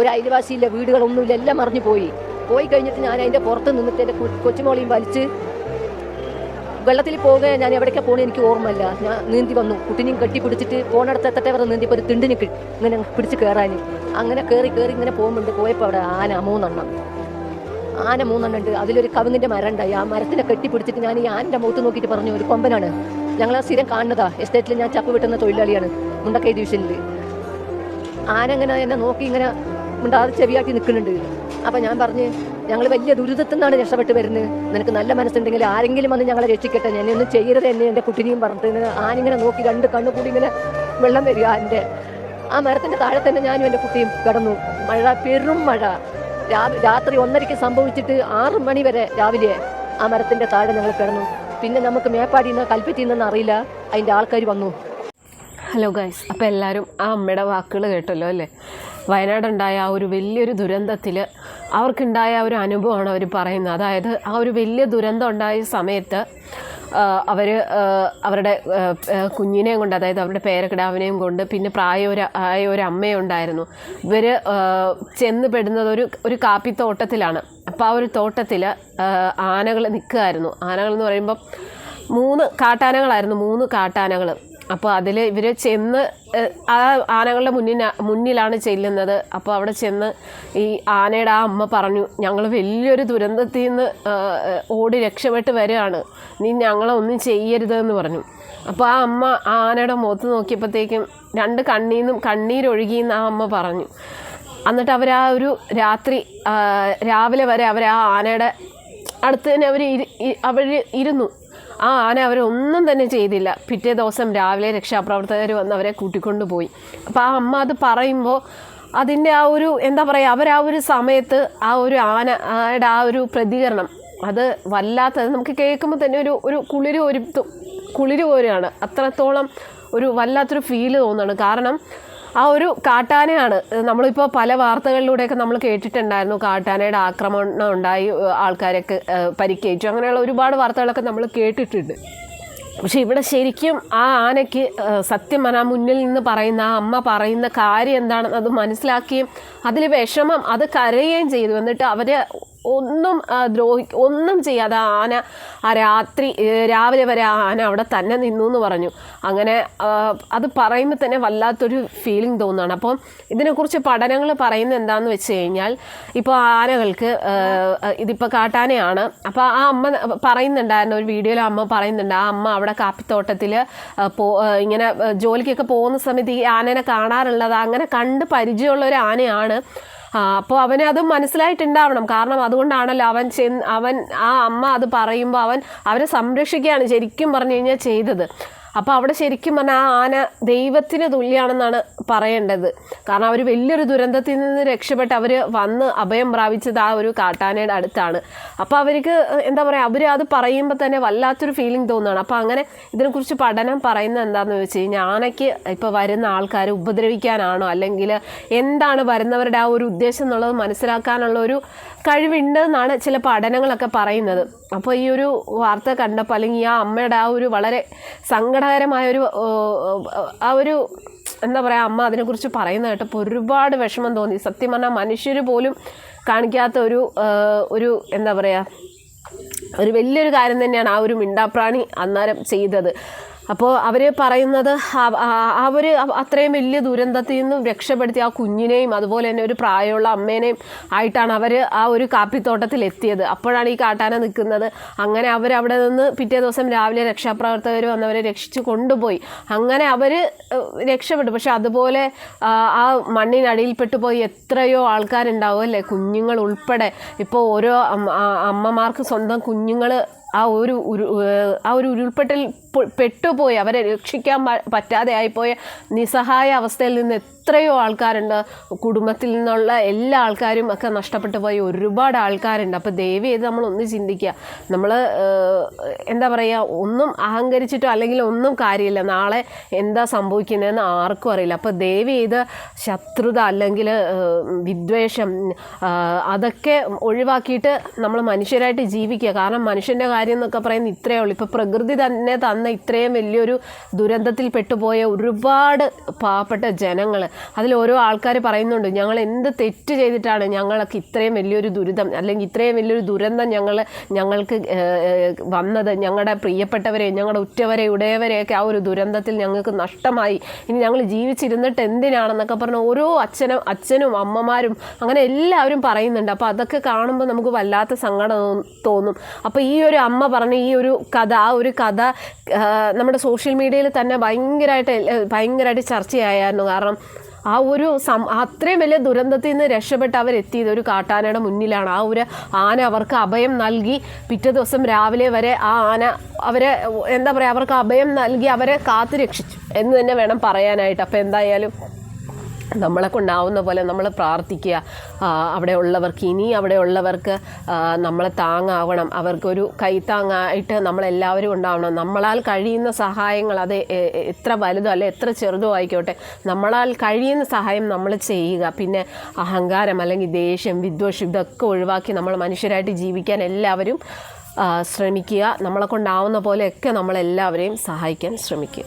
ഒരു അയൽവാസിയില്ല വീടുകളൊന്നുമില്ല എല്ലാം മറിഞ്ഞു പോയി. പോയി കഴിഞ്ഞിട്ട് ഞാൻ അതിന്റെ പുറത്ത് നിന്നിട്ട് എന്റെ കൊച്ചുമോളിയും വലിച്ച് വെള്ളത്തിൽ പോകുക ഞാൻ എവിടേക്കാ പോകണേ എനിക്ക് ഓർമ്മയില്ല. ഞാൻ നീന്തി വന്നു. കുട്ടിനെയും കെട്ടിപ്പിടിച്ചിട്ട് പോണടുത്ത് എത്തട്ടെ വരെ നീന്തിയപ്പോൾ ഒരു തിണ്ടിന് ഇങ്ങനെ പിടിച്ച് കയറാൻ അങ്ങനെ കയറി കയറി ഇങ്ങനെ പോകുന്നുണ്ട്. പോയപ്പോൾ അവിടെ ആന മൂന്നെണ്ണം. ആന മൂന്നെണ്ണം ഉണ്ട്. അതിലൊരു കവുങ്ങിന്റെ മരം ഉണ്ടായി. ആ മരത്തിനെ കെട്ടിപ്പിടിച്ചിട്ട് ഞാൻ ഈ ആനന്റെ മുഖത്ത് നോക്കിയിട്ട് പറഞ്ഞു ഒരു കൊമ്പനാണ്. ഞങ്ങൾ ആ സ്ഥിരം കാണുന്നതാ. എസ്റ്റേറ്റിൽ ഞാൻ ചപ്പ് വിട്ടുന്ന തൊഴിലാളിയാണ്. മുണ്ടക്കൈ ഡിവിഷനിൽ ആന ഇങ്ങനെ എന്നെ നോക്കി ഇങ്ങനെ മിണ്ടാതെ ചെവിയാക്കി നിൽക്കുന്നുണ്ട്. അപ്പം ഞാൻ പറഞ്ഞ് ഞങ്ങൾ വലിയ ദുരിതത്തിൽ നിന്നാണ് രക്ഷപ്പെട്ട് വരുന്നത്. നിനക്ക് നല്ല മനസ്സുണ്ടെങ്കിൽ ആരെങ്കിലും വന്ന് ഞങ്ങളെ രക്ഷിക്കട്ടെ. ഞാൻ ഒന്നും ചെയ്യരുത് എന്നെ എന്റെ കുട്ടിനെയും പറഞ്ഞിട്ട് ആനിങ്ങനെ നോക്കി രണ്ട് കണ്ണു കൂടി ഇങ്ങനെ വെള്ളം വരിക എന്റെ. ആ മരത്തിന്റെ താഴെ തന്നെ ഞാനും എന്റെ കുട്ടിയും കിടന്നു. മഴ പെരും മഴ. രാത്രി ഒന്നരയ്ക്ക് സംഭവിച്ചിട്ട് ആറ് മണി വരെ രാവിലെ ആ മരത്തിന്റെ താഴെ ഞങ്ങൾ കിടന്നു. പിന്നെ നമുക്ക് മേപ്പാടിയിൽ നിന്ന് കൽപ്പറ്റിയിൽ നിന്ന് അറിയില്ല. അതിന്റെ ആൾക്കാർ വന്നു. ഹലോ ഗൈസ് അപ്പോൾ എല്ലാവരും ആ അമ്മയുടെ വാക്കുകൾ കേട്ടല്ലോ അല്ലേ? വയനാടുണ്ടായ ആ ഒരു വലിയൊരു ദുരന്തത്തിൽ അവർക്കുണ്ടായ ഒരു അനുഭവമാണ് അവർ പറയുന്നത്. അതായത് ആ ഒരു വലിയ ദുരന്തം ഉണ്ടായ സമയത്ത് അവർ അവരുടെ കുഞ്ഞിനെയും കൊണ്ട് അതായത് അവരുടെ പേരക്കിടാവിനെയും കൊണ്ട് പിന്നെ പ്രായ ആയ ഒരു അമ്മയുണ്ടായിരുന്നു ഇവർ ചെന്ന് പെടുന്നത് ഒരു ഒരു കാപ്പിത്തോട്ടത്തിലാണ്. അപ്പോൾ ആ ഒരു തോട്ടത്തിൽ ആനകൾ നിൽക്കുമായിരുന്നു ആനകൾ എന്ന് പറയുമ്പം മൂന്ന് കാട്ടാനകളായിരുന്നു. മൂന്ന് കാട്ടാനകൾ അപ്പോൾ അതിൽ ഇവർ ചെന്ന് ആ ആനകളുടെ മുന്നിൽ മുന്നിലാണ് ചെല്ലുന്നത്. അപ്പോൾ അവിടെ ചെന്ന് ഈ ആനയുടെ ആ അമ്മ പറഞ്ഞു ഞങ്ങൾ വലിയൊരു ദുരന്തത്തിൽ നിന്ന് ഓടി രക്ഷപ്പെട്ട് വരികയാണ്. നീ ഞങ്ങളെ ഒന്നും ചെയ്യരുത് എന്ന് പറഞ്ഞു. അപ്പോൾ ആ അമ്മ ആ ആനയുടെ മുഖത്ത് നോക്കിയപ്പോഴത്തേക്കും രണ്ട് കണ്ണീന്നും കണ്ണീരൊഴുകിയെന്ന് ആ അമ്മ പറഞ്ഞു. എന്നിട്ട് അവർ ആ ഒരു രാത്രി രാവിലെ വരെ അവർ ആ ആനയുടെ അടുത്ത് തന്നെ അവർ അവർ ഇരുന്നു. ആ ആന അവരൊന്നും തന്നെ ചെയ്തില്ല. പിറ്റേ ദിവസം രാവിലെ രക്ഷാപ്രവർത്തകർ വന്ന് അവരെ കൂട്ടിക്കൊണ്ടുപോയി അപ്പോൾ ആ അമ്മ അത് പറയുമ്പോൾ അതിന്റെ ആ ഒരു എന്താ പറയുക അവർ ആ ഒരു സമയത്ത് ആ ഒരു ആന ആയുടെ ആ ഒരു പ്രതികരണം അത് വല്ലാത്തത് നമുക്ക് കേൾക്കുമ്പോൾ തന്നെ ഒരു ഒരു കുളിര് ഒരു കുളിര് പോലെയാണ്. അത്രത്തോളം ഒരു വല്ലാത്തൊരു ഫീൽ തോന്നുന്നുണ്ട് കാരണം ആ ഒരു കാട്ടാനയാണ്. നമ്മളിപ്പോൾ പല വാർത്തകളിലൂടെയൊക്കെ നമ്മൾ കേട്ടിട്ടുണ്ടായിരുന്നു. കാട്ടാനയുടെ ആക്രമണം ഉണ്ടായി ആൾക്കാരൊക്കെ പരിക്കേറ്റു. അങ്ങനെയുള്ള ഒരുപാട് വാർത്തകളൊക്കെ നമ്മൾ കേട്ടിട്ടുണ്ട്. പക്ഷേ ഇവിടെ ശരിക്കും ആ ആനയ്ക്ക് സത്യം പറഞ്ഞാൽ മുന്നിൽ നിന്ന് പറയുന്ന ആ അമ്മ പറയുന്ന കാര്യം എന്താണെന്ന് അത് മനസ്സിലാക്കുകയും അതിൽ വിഷമം അത് കരയുകയും ചെയ്തു. എന്നിട്ട് അവർ ഒന്നും ദ്രോഹി ഒന്നും ചെയ്യാതെ ആന ആ രാത്രി രാവിലെ വരെ ആ ആന അവിടെ തന്നെ നിന്നു എന്ന് പറഞ്ഞു. അങ്ങനെ അത് പറയുമ്പോൾ തന്നെ വല്ലാത്തൊരു ഫീലിംഗ് തോന്നുകയാണ് അപ്പം ഇതിനെക്കുറിച്ച് പഠനങ്ങൾ പറയുന്നത് എന്താണെന്ന് വെച്ച് കഴിഞ്ഞാൽ ഇപ്പോൾ ആനകൾക്ക് ഇതിപ്പോൾ കാട്ടാനയാണ്. അപ്പോൾ ആ അമ്മ പറയുന്നുണ്ടായിരുന്നു ഒരു വീഡിയോയിൽ അമ്മ പറയുന്നുണ്ട് ആ അമ്മ അവിടെ കാപ്പിത്തോട്ടത്തിൽ പോ ഇങ്ങനെ ജോലിക്കൊക്കെ പോകുന്ന സമയത്ത് ഈ ആനനെ കാണാറുള്ളത് അങ്ങനെ കണ്ട് പരിചയമുള്ള ഒരു ആനയാണ്. അപ്പോൾ അവന് അത് മനസ്സിലായിട്ടുണ്ടാവണം. കാരണം അതുകൊണ്ടാണല്ലോ അവൻ ചെന്ന് അവൻ ആ അമ്മ അത് പറയുമ്പോൾ അവൻ അവരെ സംരക്ഷിക്കുകയാണ് ശരിക്കും പറഞ്ഞു കഴിഞ്ഞാൽ ചെയ്തത്. അപ്പോൾ അവിടെ ശരിക്കും പറഞ്ഞാൽ ആ ആന ദൈവത്തിന് തുല്യമാണെന്നാണ് പറയേണ്ടത്. കാരണം അവർ വലിയൊരു ദുരന്തത്തിൽ നിന്ന് രക്ഷപ്പെട്ട് അവർ വന്ന് അഭയം പ്രാപിച്ചത് ആ ഒരു കാട്ടാനയുടെ അടുത്താണ്. അപ്പോൾ അവർക്ക് എന്താ പറയുക അവർ അത് പറയുമ്പോൾ തന്നെ വല്ലാത്തൊരു ഫീലിംഗ് തോന്നുകയാണ് അപ്പോൾ അങ്ങനെ ഇതിനെക്കുറിച്ച് പഠനം പറയുന്നത് എന്താണെന്ന് വെച്ച് കഴിഞ്ഞാൽ ആനയ്ക്ക് ഇപ്പോൾ വരുന്ന ആൾക്കാരെ ഉപദ്രവിക്കാനാണോ അല്ലെങ്കിൽ എന്താണ് വരുന്നവരുടെ ആ ഒരു ഉദ്ദേശം എന്നുള്ളത് മനസ്സിലാക്കാനുള്ള ഒരു കഴിവുണ്ട് എന്നാണ് ചില പഠനങ്ങളൊക്കെ പറയുന്നത്. അപ്പോൾ ഈ ഒരു വാർത്ത കണ്ടപ്പോൾ അല്ലെങ്കിൽ ആ അമ്മയുടെ ആ ഒരു വളരെ സങ്കടകരമായ ഒരു ആ ഒരു എന്താ പറയുക അമ്മ അതിനെക്കുറിച്ച് പറയുന്ന കേട്ടപ്പോൾ ഒരുപാട് വിഷമം തോന്നി. സത്യം പറഞ്ഞാൽ മനുഷ്യർ പോലും കാണിക്കാത്ത ഒരു ഒരു എന്താ പറയുക ഒരു വലിയൊരു കാര്യം തന്നെയാണ് ആ ഒരു മിണ്ടാപ്രാണി അന്നേരം ചെയ്തത്. അപ്പോൾ അവർ പറയുന്നത് അവർ അത്രയും വലിയ ദുരന്തത്തിൽ നിന്നും രക്ഷപ്പെടുത്തി ആ കുഞ്ഞിനെയും അതുപോലെ തന്നെ ഒരു പ്രായമുള്ള അമ്മേനെയും ആയിട്ടാണ് അവർ ആ ഒരു കാപ്പിത്തോട്ടത്തിൽ എത്തിയത്. അപ്പോഴാണ് ഈ കാട്ടാന നിൽക്കുന്നത്. അങ്ങനെ അവർ അവിടെ നിന്ന് പിറ്റേ ദിവസം രാവിലെ രക്ഷാപ്രവർത്തകർ വന്നവരെ രക്ഷിച്ച് കൊണ്ടുപോയി. അങ്ങനെ അവർ രക്ഷപ്പെട്ടു. പക്ഷെ അതുപോലെ ആ, ആ മണ്ണിനടിയിൽപ്പെട്ടു പോയി എത്രയോ ആൾക്കാരുണ്ടാവും അല്ലേ? കുഞ്ഞുങ്ങൾ ഉൾപ്പെടെ. ഇപ്പോൾ ഓരോ അമ്മമാർക്ക് സ്വന്തം കുഞ്ഞുങ്ങൾ ആ ഒരു ആ ഒരു ഉരുൾപൊട്ടൽ പെട്ടുപോയി. അവരെ രക്ഷിക്കാൻ പറ്റാതെ ആയിപ്പോയ നിസ്സഹായ അവസ്ഥയിൽ നിന്ന് എത്രയോ ആൾക്കാരുണ്ട്. കുടുംബത്തിൽ നിന്നുള്ള എല്ലാ ആൾക്കാരും ഒക്കെ നഷ്ടപ്പെട്ടു പോയി ഒരുപാട് ആൾക്കാരുണ്ട്. അപ്പോൾ ദയവ് ചെയ്ത് നമ്മളൊന്ന് ചിന്തിക്കുക. നമ്മൾ എന്താ പറയുക ഒന്നും അഹങ്കരിച്ചിട്ടോ അല്ലെങ്കിൽ ഒന്നും കാര്യമില്ല. നാളെ എന്താ സംഭവിക്കുന്നതെന്ന് ആർക്കും അറിയില്ല. അപ്പോൾ ദയവ് ചെയ്ത് ശത്രുത അല്ലെങ്കിൽ വിദ്വേഷം അതൊക്കെ ഒഴിവാക്കിയിട്ട് നമ്മൾ മനുഷ്യരായിട്ട് ജീവിക്കുക. കാരണം മനുഷ്യന്റെ കാര്യം എന്നൊക്കെ പറയുന്നത് ഇത്രയേ ഉള്ളൂ. ഇപ്പോൾ പ്രകൃതി തന്നെ തന്ന ഇത്രയും വലിയൊരു ദുരന്തത്തിൽ പെട്ടുപോയ ഒരുപാട് പാവപ്പെട്ട ജനങ്ങൾ അതിൽ ഓരോ ആൾക്കാർ പറയുന്നുണ്ട് ഞങ്ങൾ എന്ത് തെറ്റ് ചെയ്തിട്ടാണ് ഞങ്ങൾക്ക് ഇത്രയും വലിയൊരു ദുരിതം അല്ലെങ്കിൽ ഇത്രയും വലിയൊരു ദുരന്തം ഞങ്ങൾ ഞങ്ങൾക്ക് വന്നത് ഞങ്ങളുടെ പ്രിയപ്പെട്ടവരെ ഞങ്ങളുടെ ഉറ്റവരെ ഉടയവരെയൊക്കെ ആ ഒരു ദുരന്തത്തിൽ ഞങ്ങൾക്ക് നഷ്ടമായി. ഇനി ഞങ്ങൾ ജീവിച്ചിരുന്നിട്ട് എന്തിനാണെന്നൊക്കെ പറഞ്ഞ് ഓരോ അച്ഛനും അച്ഛനും അമ്മമാരും അങ്ങനെ എല്ലാവരും പറയുന്നുണ്ട്. അപ്പോൾ അതൊക്കെ കാണുമ്പോൾ നമുക്ക് വല്ലാത്ത സങ്കടം തോന്നും. അപ്പോൾ ഈ ഒരു അമ്മ പറഞ്ഞ ഈ ഒരു കഥ ആ ഒരു കഥ നമ്മുടെ സോഷ്യൽ മീഡിയയിൽ തന്നെ ഭയങ്കരമായിട്ട് ഭയങ്കരമായിട്ട് ചർച്ചയായിരുന്നു. കാരണം ആ ഒരു സം അത്രയും വലിയ ദുരന്തത്തിൽ നിന്ന് രക്ഷപ്പെട്ട് അവരെത്തിയത് ഒരു കാട്ടാനയുടെ മുന്നിലാണ്. ആ ഒരു ആന അവർക്ക് അഭയം നൽകി പിറ്റേ ദിവസം രാവിലെ വരെ ആ ആന അവരെ എന്താ പറയുക അവർക്ക് അഭയം നൽകി അവരെ കാത്തു രക്ഷിച്ചു എന്ന് തന്നെ വേണം പറയാനായിട്ട്. അപ്പോൾ എന്തായാലും നമ്മളെ കൊണ്ടാവുന്ന പോലെ നമ്മൾ പ്രാർത്ഥിക്കുക. അവിടെ ഉള്ളവർക്ക് ഇനി അവിടെ ഉള്ളവർക്ക് നമ്മളെ താങ്ങാവണം. അവർക്കൊരു കൈത്താങ്ങായിട്ട് നമ്മളെല്ലാവരും ഉണ്ടാവണം. നമ്മളാൽ കഴിയുന്ന സഹായങ്ങൾ അത് എത്ര വലുതോ അല്ലെ എത്ര ചെറുതോ ആയിക്കോട്ടെ നമ്മളാൽ കഴിയുന്ന സഹായം നമ്മൾ ചെയ്യുക. പിന്നെ അഹങ്കാരം അല്ലെങ്കിൽ ദേഷ്യം വിദ്വേഷം ഇതൊക്കെ ഒഴിവാക്കി നമ്മൾ മനുഷ്യരായിട്ട് ജീവിക്കാൻ എല്ലാവരും ശ്രമിക്കുക. നമ്മളെ കൊണ്ടാവുന്ന പോലെയൊക്കെ നമ്മളെല്ലാവരെയും സഹായിക്കാൻ ശ്രമിക്കുക.